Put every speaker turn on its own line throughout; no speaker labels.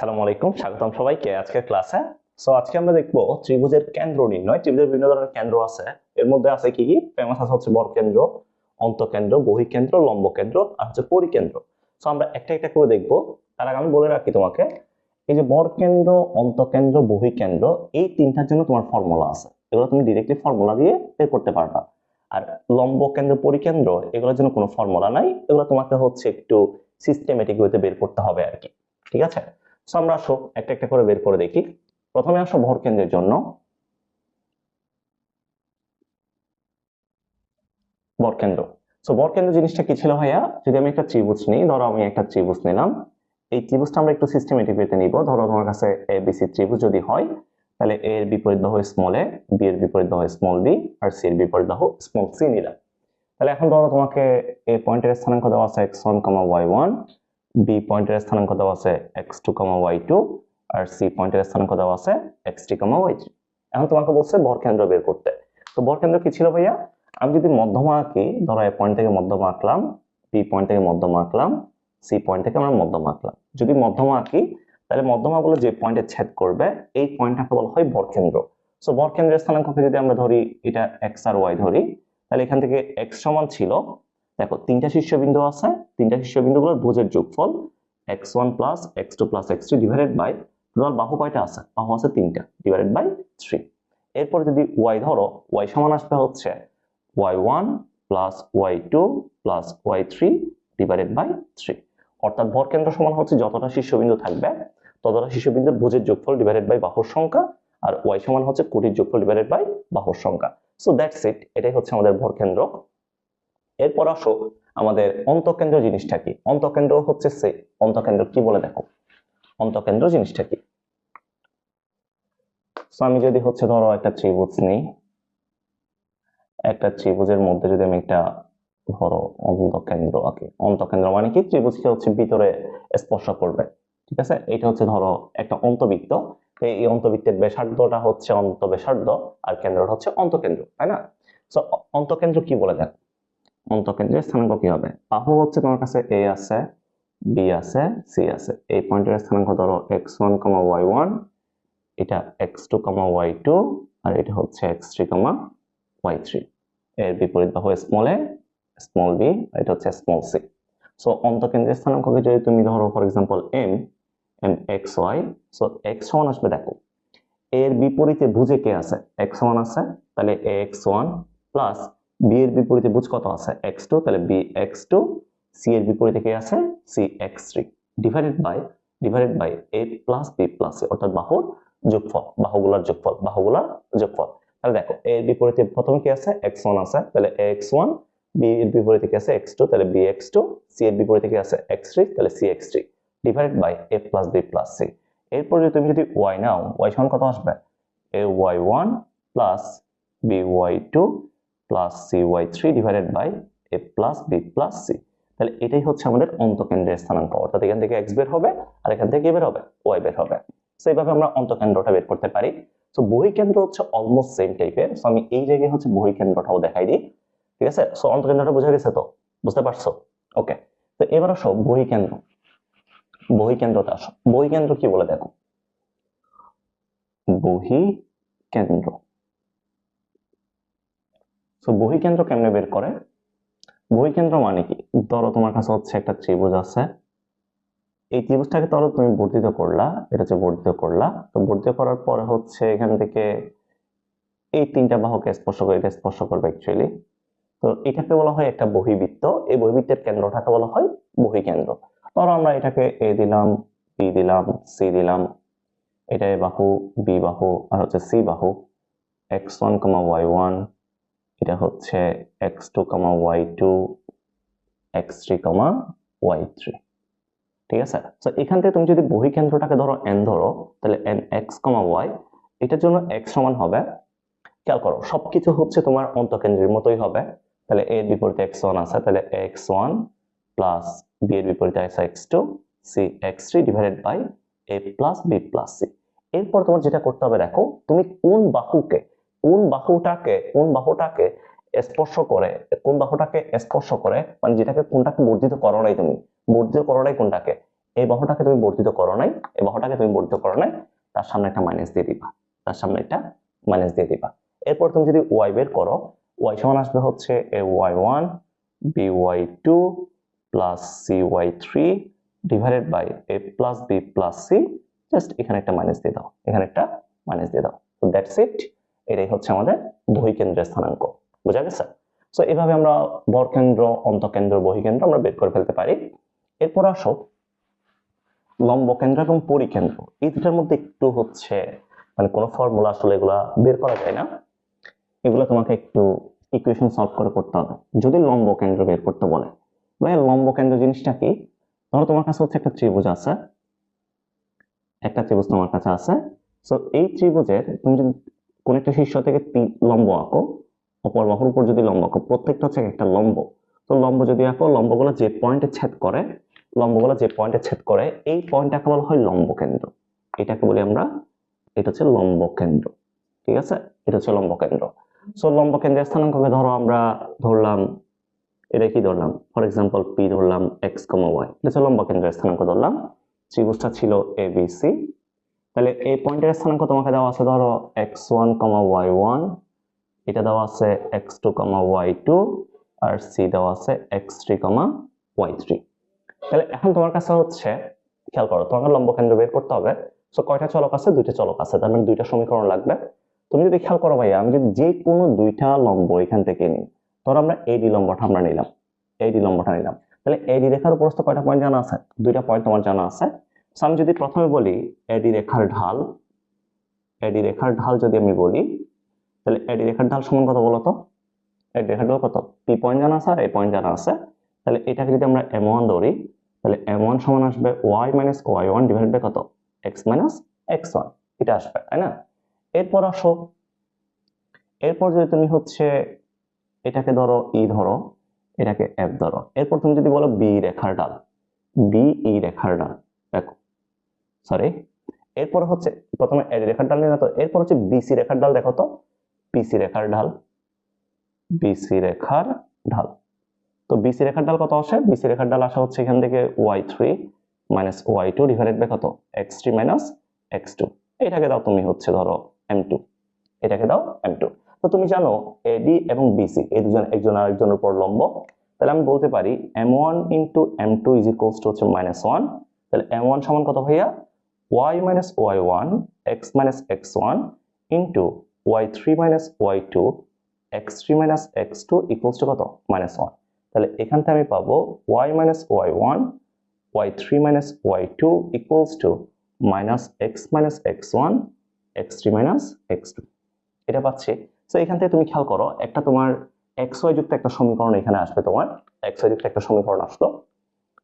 সালামু আলাইকুম, স্বাগতম সবাইকে আজকের ক্লাসে সো আজকে আমরা দেখব ত্রিভুজের কেন্দ্র নির্ণয়। ত্রিভুজের বিভিন্ন ধরনের কেন্দ্র আছে। এর মধ্যে আছে কি কি? ফেমাস আছে হচ্ছে বরকেন্দ্র অন্তকেন্দ্র বহিকেন্দ্র লম্ব কেন্দ্র আর হচ্ছে পরিকেন্দ্র। সো আমরা একটা একটা করে দেখব। তার আগে আমি বলে রাখি তোমাকে, এই যে বরকেন্দ্র অন্তকেন্দ্র বহিকেন্দ্র এই তিনটার জন্য তোমার ফর্মুলা আছে। এগুলো তুমি ডিরেক্টলি ফর্মুলা দিয়ে বের করতে পারবা। আর লম্ব কেন্দ্র, পরিকেন্দ্র, এগুলোর জন্য কোনো ফর্মুলা নাই। এগুলো তোমাকে হচ্ছে একটু সিস্টেমেটিক ওয়েতে বের করতে হবে আর কি। ঠিক আছে? সো আমরা আসো একটা একটা করে বের করে দেখি। প্রথমে আসো ভর কেন্দ্রের জন্য। বরকেন্দ্র সো বরকেন্দ্র জিনিসটা কি ছিল ভাইয়া? যদি আমি একটা ত্রিভুজ নিই, ধরো আমি একটা ত্রিভুজ নিলাম। এই ত্রিভুজটা আমরা একটু সিস্টেমেটিক ওয়েতে নিব। ধরো তোমার কাছে এ বি সি ত্রিভুজ যদি হয়, তাহলে এ এর বিপরীত বাহু স্মল এ বি এর বিপরীত বাহু স্মল বি আর সি এর বিপরীত বাহু স্মল সি নিলাম। তাহলে এখন ধরো তোমাকে এ পয়েন্টের স্থানাঙ্ক দেওয়া আছে X one comma Y one B পয়েন্টের স্থানাঙ্ক দেওয়া আছে X two comma Y two আর সি পয়েন্টের স্থানাঙ্ক দেওয়া আছে X three comma Y three এখন তোমাকে বলছে ভর কেন্দ্র বের করতে। তো ভর কেন্দ্র কি ছিল ভাইয়া? আমি যদি মধ্যমা আঁকি, ধরো এ পয়েন্ট থেকে মধ্যমা আঁকলাম বি পয়েন্ট থেকে মধ্যমা আঁকলাম সি পয়েন্ট থেকে আমরা মধ্যমা আঁকলাম। যদি মধ্যমা আঁকি, তাহলে মধ্যমাগুলো যে পয়েন্টে ছেদ করবে, এই পয়েন্টটাকে বলা হয় ভর কেন্দ্র সো ভর কেন্দ্রের স্থানাঙ্ককে যদি আমরা ধরি, এটা এক্স আর ওয়াই ধরি, তাহলে এখান থেকে এক্স সমান ছিল দেখো, তিনটা শীর্ষবিন্দু আছে, তিনটা শীর্ষবিন্দুগুলোর ভুজের যোগফল X one plus X two plus X two divided by total বাহু কয়টা আছে? বাহু আছে তিনটা ডিভাইডেড বাই থ্রি এরপর যদি ওয়াই ধরো ওয়াই সমান আসবে হচ্ছে Y one plus Y two plus Y three divided by three অর্থাৎ ভর কেন্দ্র সমান হচ্ছে যতটা শীর্ষবিন্দু থাকবে, ততটা শীর্ষবিন্দুর ভোজের যোগফল ডিভাইডেড বাই বাহুর সংখ্যা, আর ওয়াই সমান হচ্ছে কোটির যোগফল ডিভাইডেড বাই বাহুর সংখ্যা। সো দ্যাটস ইট এটাই হচ্ছে আমাদের ভর কেন্দ্র এরপর আসো আমাদের অন্তকেন্দ্র জিনিসটা কি? অন্তকেন্দ্র হচ্ছে সে। অন্তকেন্দ্র কি বলে দেখো? অন্তকেন্দ্র জিনিসটা কি? আমি যদি হচ্ছে ধরো একটা ত্রিভুজ নিই, একটা ত্রিভুজের মধ্যে যদি আমি একটা ধরো অন্তকেন্দ্র আঁকি। অন্তকেন্দ্র মানে কি? ত্রিভুজকে হচ্ছে ভিতরে স্পর্শ করবে। ঠিক আছে? এটা হচ্ছে ধরো একটা অন্তবৃত্ত এই অন্তবৃত্তের ব্যাসার্ধটা হচ্ছে অন্তব্যাসার্ধ আর কেন্দ্রটা হচ্ছে অন্তকেন্দ্র, তাই না? অন্তকেন্দ্র কি বলে দেখো? অন্তকেন্দ্রের স্থানাঙ্ক কি হবে? বাহু হচ্ছে তোমার কাছে এ আছে বি আছে সি আছে। এই পয়েন্টের স্থানাঙ্ক ধরো X one comma Y one এটা X two comma Y two আর এটা হচ্ছে X three comma Y three এর বিপরীত বাহু স্মল এ স্মল বি এটা হচ্ছে স্মল সি সো অন্তকেন্দ্রের স্থানাঙ্ককে যদি তুমি ধরো for example M M X Y so X সমান আসবে দেখো। এর বিপরীতে ভুজে কে আছে? এক্স ওয়ান আছে, তাহলে A X one plus B এর বিপরীতে বুঝ কত আছে? এক্স টু তাহলে বি এক্স টু সি এর বিপরীতে কি আছে? C X three divided by divided by A plus B plus C অর্থাৎ বাহুর যোগফল, বাহুগুলার যোগফল বাহুগুলার যোগফল। তাহলে দেখো এর বিপরীতে প্রথমে কি আছে? এক্স ওয়ান আছে। তাহলে এক্স ওয়ান বি এর বিপরীতে কি আছে? এক্স টু তাহলে বি এক্স টু সি এর বিপরীতে কি আছে? এক্স থ্রি তাহলে C X three divided by A plus B plus C এরপর যদি তুমি যদি ওয়াই নাও ওয়াই সমান কত আসবে? A Y one plus B Y two plus C Y three divided by A plus B plus C তাহলে এটাই হচ্ছে আমাদের অন্তকেন্দ্রের স্থানাঙ্ক। অর্থাৎ এখান থেকে এক্স বের হবে আর এখান থেকে বের হবে ওয়াই বের হবে। সো এইভাবে আমরা অন্তকেন্দ্রটা বের করতে পারি। সো বহিকেন্দ্র হচ্ছে অলমোস্ট সেম টাইপের সো আমি এই জায়গায় হচ্ছে বহিকেন্দ্রটাও দেখাই দিই। ঠিক আছে? সো অন্তকেন্দ্রটা বোঝা গেছে তো? বুঝতে পারছ? ওকে তো এবার আসো বহিকেন্দ্র। বহিকেন্দ্রতে আসো। বহিকেন্দ্র কি বলে দেখো? বহিকেন্দ্র। সো বহিকেন্দ্র কেমনে বের করে? বহিকেন্দ্র মানে কি? ধরো তোমার কাছে হচ্ছে একটা ত্রিভুজ আছে। এই ত্রিভুজটাকে ধরো তুমি বর্ধিত করলা, এটা হচ্ছে বর্ধিত করলা। তো বর্ধিত করার পরে হচ্ছে এখান থেকে এই তিনটা বাহুকে স্পর্শ করে, এটা স্পর্শ করবে অ্যাকচুয়ালি তো এটাকে বলা হয় একটা বহিবৃত্ত। এই বহিবৃত্তের কেন্দ্রটাকে বলা হয় বহিকেন্দ্র। ধরো আমরা এটাকে এ দিলাম বি দিলাম সি দিলাম। এটা এ বাহু বি বাহু, আর হচ্ছে সি বাহু। X one comma Y one এটা হচ্ছে X two comma Y two X three comma Y three ঠিক আছে? তো এখান থেকে তুমি যদি বহিকেন্দ্রটাকে ধরো এন ধরো, তাহলে এন এক্স কমা ওয়াই এটার জন্য এক্স সমান হবে, খেয়াল করো, সবকিছু হচ্ছে তোমার অন্তকেন্দ্রের মতোই হবে। তাহলে এর বিপরীতে এক্স ওয়ান আছে, তাহলে এক্স ওয়ান প্লাস বি এর বিপরীতে আছে X two C X three divided by A plus B plus C এরপর তোমার যেটা করতে হবে, দেখো, তুমি কোন বাহুকে কোন বাহুটাকে কোন বাহুটাকে স্পর্শ করে, কোন বাহুটাকে স্পর্শ করে মানে যেটাকে কোনটাকে বর্ধিত করো নাই তুমি, বর্ধিত করো নাই কোনটাকে? এই বাহুটাকে তুমি বর্ধিত করো নাই, এই বাহুটাকে তুমি বর্ধিত করো নাই, তার সামনে একটা মাইনাস দিয়ে দিবা, তার সামনে একটা মাইনাস দিয়ে দিবা। এরপর তুমি যদি ওয়াই বের করো ওয়াই সমান আসবে হচ্ছে A Y one B Y two plus C Y three divided by A plus B plus C just এখানে একটা মাইনাস দিয়ে দাও, এখানে একটা মাইনাস দিয়ে দাও। দ্যাটস ইট এটাই হচ্ছে আমাদের বহিকেন্দ্রের স্থানাঙ্ক। বোঝা গেছে? সো এভাবে আমরা বরকেন্দ্র, অন্তকেন্দ্র, বহিকেন্দ্র আমরা বের করে ফেলতে পারি। এরপর আসো লম্ব কেন্দ্র এবং পরিকেন্দ্র। এই দুটার মধ্যে একটু হচ্ছে মানে কোনো ফর্মুলা আসলে এগুলা বের করা যায় না। এগুলো তোমাকে একটু ইকুয়েশন সলভ করে করতে হবে। যদি লম্ব কেন্দ্র বের করতে বলে ভাই লম্ব কেন্দ্র জিনিসটা কি? ধরো তোমার কাছে হচ্ছে একটা ত্রিভুজ আছে। একটা ত্রিভুজ তোমার কাছে আছে। সো এই ত্রিভুজের তুমি যদি কোন একটা শীর্ষ থেকে লম্ব আঁকো অপর বাহুর উপর যদি লম্ব আঁকো, প্রত্যেকটা হচ্ছে একটা লম্ব। তো লম্ব যদি আঁকো, লম্বগুলো যে পয়েন্টে ছেদ করে, লম্বগুলো যে পয়েন্টে ছেদ করে, এই পয়েন্টটাকে বলা হয় লম্ব কেন্দ্র। এটাকে বলি আমরা, এটা হচ্ছে লম্ব কেন্দ্র। ঠিক আছে? এটা হচ্ছে লম্ব কেন্দ্র। সো লম্ব কেন্দ্রের স্থানাঙ্ককে ধরো আমরা ধরলাম, এটা কি ধরলাম? ফর এক্সাম্পল পি ধরলাম এক্স কমা ওয়াই এটা হচ্ছে লম্ব কেন্দ্রের স্থানাঙ্ক ধরলাম। ত্রিভুজটা ছিল এ বি সি তাহলে এই পয়েন্টের স্থানাঙ্ক তোমাকে দেওয়া আছে ধরো X one comma Y one এটা দেওয়া আছে X two comma Y two আর সি দেওয়া আছে X three comma Y three তাহলে এখন তোমার কাছে হচ্ছে, খেয়াল করো, তোমাকে লম্ব কেন্দ্র বের করতে হবে। সো কয়টা চলক আছে? দুইটা চলক আছে, তার মানে দুইটা সমীকরণ লাগবে। তুমি যদি খেয়াল করো ভাইয়া, আমি যদি যে কোনো দুইটা লম্ব এখান থেকে নিই, ধরো আমরা এডি লম্বটা আমরা নিলাম এডি লম্বটা নিলাম। তাহলে এডি রেখার উপরস্থ কয়টা পয়েন্ট জানা আছে? দুইটা পয়েন্ট তোমার জানা আছে। আমি যদি প্রথমে বলি এডি রেখার ঢাল এডি রেখার ঢাল যদি আমি বলি, তাহলে এডি রেখার ঢাল সমান কত বলো তো? এডি রেখার ঢাল কত? পি পয়েন্ট জানা আছে, আর এ পয়েন্ট জানা আছে। তাহলে এটাকে যদি আমরা এম ওয়ান ধরি, তাহলে এম ওয়ান সমান আসবে Y minus Y one divide by কত? এক্স মাইনাস এক্স ওয়ান এটা আসবে, তাই না? এরপর আসো। এরপর যদি তুমি হচ্ছে এটাকে ধরো ই ধরো, এটাকে এফ ধরো। এরপর তুমি যদি বলো বি রেখার ডাল বি ই রেখার ডাল দেখো সরি এরপর হচ্ছে প্রথমে রেখার ডাল নিয়ে তো, এরপর হচ্ছে বিসি রেখার ডাল দেখো তো। বিসি রেখার ঢাল বিসি রেখার ঢাল তো বিসি রেখার ডাল কত আসে? বিসি রেখার ডাল আসা হচ্ছে এখান থেকে Y three minus Y two divided by কত? X three minus X two এটাকে দাও তুমি হচ্ছে ধরো এম টু এটাকে দাও এম টু তো তুমি জানো এডি এবং বিসি এই দুজন একজন আরেকজনের উপর লম্ব। তাহলে আমি বলতে পারি M one into M two is equals to হচ্ছে মাইনাস ওয়ান তাহলে এম ওয়ান সমান কত ভাইয়া? X one into Y three minus Y two X three minus X two equals to কত? মাইনাস ওয়ান তাহলে এখান থেকে আমি পাবো minus Y two equals to minus X minus X one X three minus X two এটা পাচ্ছি। তো এখান থেকে তুমি খেয়াল করো, একটা তোমার ওয়াই যুক্ত একটা সমীকরণ এখানে আসবে তোমার ওয়াই যুক্ত একটা সমীকরণ আসলো।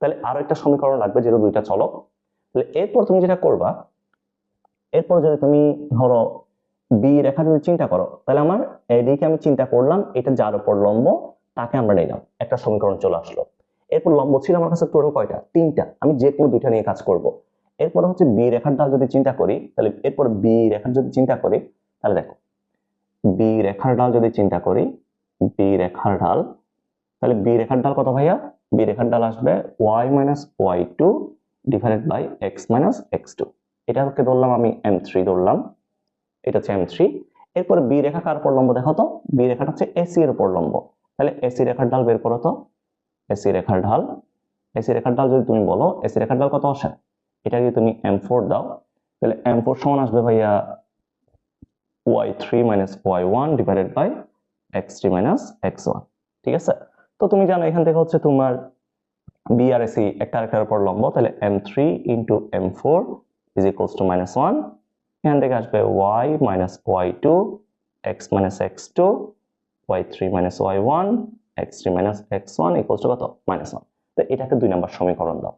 তাহলে আরও একটা সমীকরণ লাগবে যেটা দুইটা চলক। তাহলে এরপর তুমি যেটা করবা, এরপর যদি তুমি ধরো বি রেখা যদি চিন্তা করো, তাহলে আমার এদিকে আমি চিন্তা করলাম, এটা যার উপর লম্ব, তাকে আমরা নিলাম। একটা সমীকরণ চলে আসলো। এরপর লম্ব ছিল আমার কাছে টোটাল কয়টা? তিনটা। আমি যে কোনো দুইটা নিয়ে কাজ করব। এরপর হচ্ছে বি রেখার ডাল যদি চিন্তা করি, তাহলে এরপর বি রেখার যদি চিন্তা করি, তাহলে দেখো বি রেখার ডাল যদি চিন্তা করি বি রেখার ডাল, তাহলে বি রেখার ডাল কত ভাইয়া? বি রেখার ডাল আসবে Y minus Y two divided by X minus X two এটাকে ধরলাম আমি এম থ্রি ধরলাম। এটা হচ্ছে এম থ্রি এরপর বি রেখা কার উপর লম্ব দেখো তো। বি রেখাটা হচ্ছে এসি এর উপর লম্ব। তাহলে এসি রেখার ডাল বের করো তো। এসি রেখার ঢাল। এসি রেখার ডাল যদি তুমি বলো এসি রেখার ডাল কত আসে? এটা যদি তুমি এম ফোর দাও, তাহলে এম ফোর সমান আসবে ভাইয়া Y three minus Y one divided by X three minus X one ঠিক আছে? তো তুমি জানো এখান থেকে হচ্ছে তোমার বি আর এসি একটা আরেকটার উপর লম্ব, তাহলে M three into M four is equals to minus one এখান থেকে আসবে Y minus Y two X minus X two Y three minus Y one X three minus X one equals to কত? Minus one তো এটাকে দুই নম্বর সমীকরণ দাও।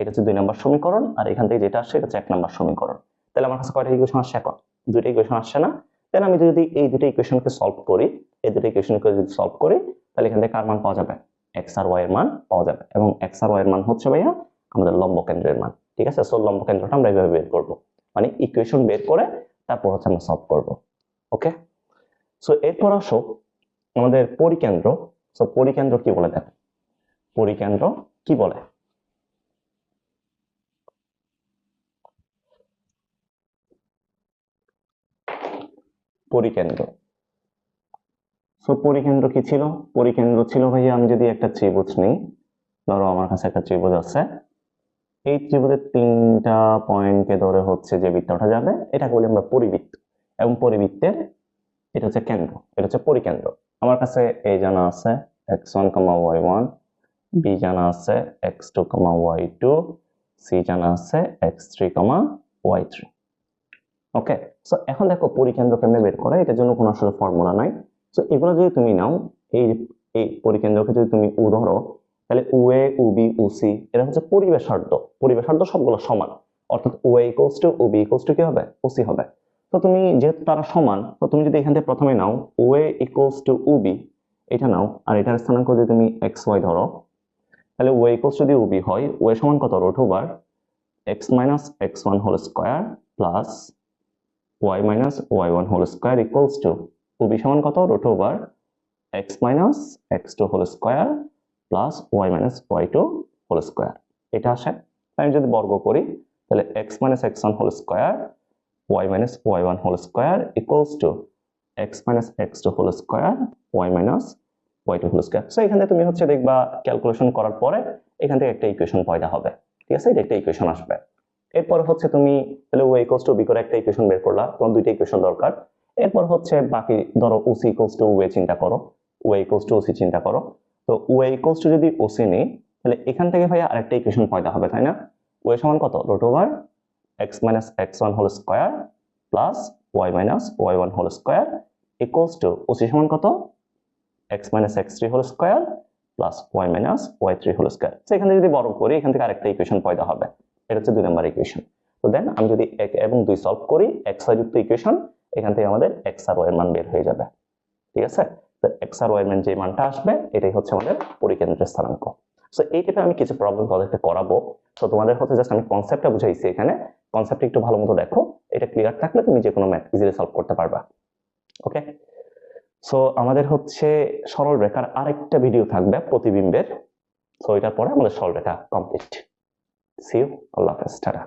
এটা হচ্ছে দুই নম্বর সমীকরণ, আর এখান থেকে যেটা আসছে এটা হচ্ছে এক নম্বর সমীকরণ। তাহলে আমার কাছে কয়টা ইকুয়েশন আসছে এখন? দুইটা ইকুয়েশন আসছে না? তাহলে আমি যদি এই দুটো ইকুয়েশনকে সলভ করি, এই দুটো ইকুয়েশনকে যদি সলভ করি, তাহলে এখান থেকে কার মান পাওয়া যাবে? এক্স আর ওয়াই এর মান পাওয়া যাবে। এবং এক্স আর ওয়াই এর মান হচ্ছে ভাইয়া আমাদের লম্ব কেন্দ্রের মান। ঠিক আছে? সো লম্ব কেন্দ্রটা আমরা এইভাবে বের করব। মানে ইকুয়েশন বের করে তারপর হচ্ছে আমরা সলভ করব। ওকে সো এরপর আসো আমাদের পরিকেন্দ্র। সো পরিকেন্দ্র কি বলে দেখো? পরিকেন্দ্র কি বলে? পরিকেন্দ্র। সো পরিকেন্দ্র কি ছিল? পরিকেন্দ্র ছিল ভাইয়া, আমি যদি একটা ত্রিভুজ নিই, ধরো আমার কাছে একটা ত্রিভুজ আছে। এই ত্রিভুজের তিনটা পয়েন্টকে ধরে হচ্ছে যে বৃত্তটা যাবে, এটাকে বলি আমরা পরিবৃত্ত। এবং পরিবৃত্তের এটা হচ্ছে কেন্দ্র, এটা হচ্ছে পরিকেন্দ্র। আমার কাছে এ জানা আছে X one comma Y one B জানা আছে X two comma Y two C জানা আছে X three comma Y three okay so এখন দেখো পরিকেন্দ্র কেমনে বের করে, এটার জন্য কোনো আসলে ফর্মুলা নাই। সো এগুলো যদি তুমি নাও, এই এই পরিকেন্দ্রকে যদি তুমি উ ধরো, তাহলে উ এ, উ বি, উ সি এটা হচ্ছে পরিবেশার্ধ পরিবেশার্ধ সবগুলো সমান। অর্থাৎ O A equals to O B equals to কি হবে? ও সি হবে। তো তুমি যেহেতু তারা সমান, তো তুমি যদি এখান থেকে প্রথমে নাও O A equals to O B, এটা নাও, আর এটার স্থানাঙ্ক যদি তুমি এক্স ওয়াই ধরো, তাহলে ও ইকুয়ালস যদি ও বি হয় ও এ সমান কত? Root over X minus X one whole square plus Y minus Y one whole square equals to O B সমান কত? Root over X minus X two whole square plus Y minus Y two whole square এটা আসে। আমি যদি বর্গ করি, তাহলে X minus X one whole square Y minus Y one whole square equals to X minus X two whole square Y minus Y two whole square so এখান তুমি হচ্ছে দেখবা ক্যালকুলেশন করার পরে এখান থেকে একটা ইকুয়েশন পয়দা হবে। ঠিক আছে? এটা একটা ইকুয়েশন আসবে। এরপর হচ্ছে তুমি, তাহলে ওয়াই ইকুয়ালস টু বি করে একটা ইকুয়েশন বের করলা। তোমার দুইটা ইকুয়েশন দরকার। এরপর হচ্ছে বাকি ধরো ওসি ইকুয়ালস টু ওয়ে চিন্তা করো ওয়ে ইকুয়ালস টু ওসি চিন্তা করো। তো ওয়ে ইকুয়ালস টু যদি ওসি নেই, তাহলে এখান থেকে ভাইয়া আরেকটা ইকুয়েশন পয়দা হবে, তাই না? ওয়ে সমান কত? Root over X minus X one whole square plus Y minus Y one whole square equals to OC সমান কত? X minus X three whole square plus Y minus Y three whole square এখান থেকে যদি বড় করি, এখান থেকে আরেকটা ইকুয়েশন পয়দা হবে। এটা হচ্ছে দুই নম্বর ইকুয়েশন তো দেন আমি যদি এক এবং দুই সলভ করি এক্স যুক্ত ইকুয়েশন এখান থেকে আমাদের এক্স আর ওয়াই এর মান বের হয়ে যাবে। ঠিক আছে? তো এক্স আর ওয়াই এর মান যে মানটা আসবে, এটাই হচ্ছে আমাদের পরিকেন্দ্রের স্থানাঙ্ক। সো এই টাইপে আমি কিছু প্রবলেম তোমাদেরকে করাবো। তো তোমাদের হচ্ছে জাস্ট আমি কনসেপ্টটা বুঝাইছি এখানে। কনসেপ্ট একটু ভালো মতো দেখো। এটা ক্লিয়ার থাকলে তুমি যে কোনো ম্যাথ ইজিলি সলভ করতে পারবা। ওকে সো আমাদের হচ্ছে সরল রেখার আরেকটা ভিডিও থাকবে প্রতিবিম্বের। সো এটার পরে আমাদের সরল রেখা কমপ্লিট সি ইউ আল্লাহ হাফেজ। টাটা।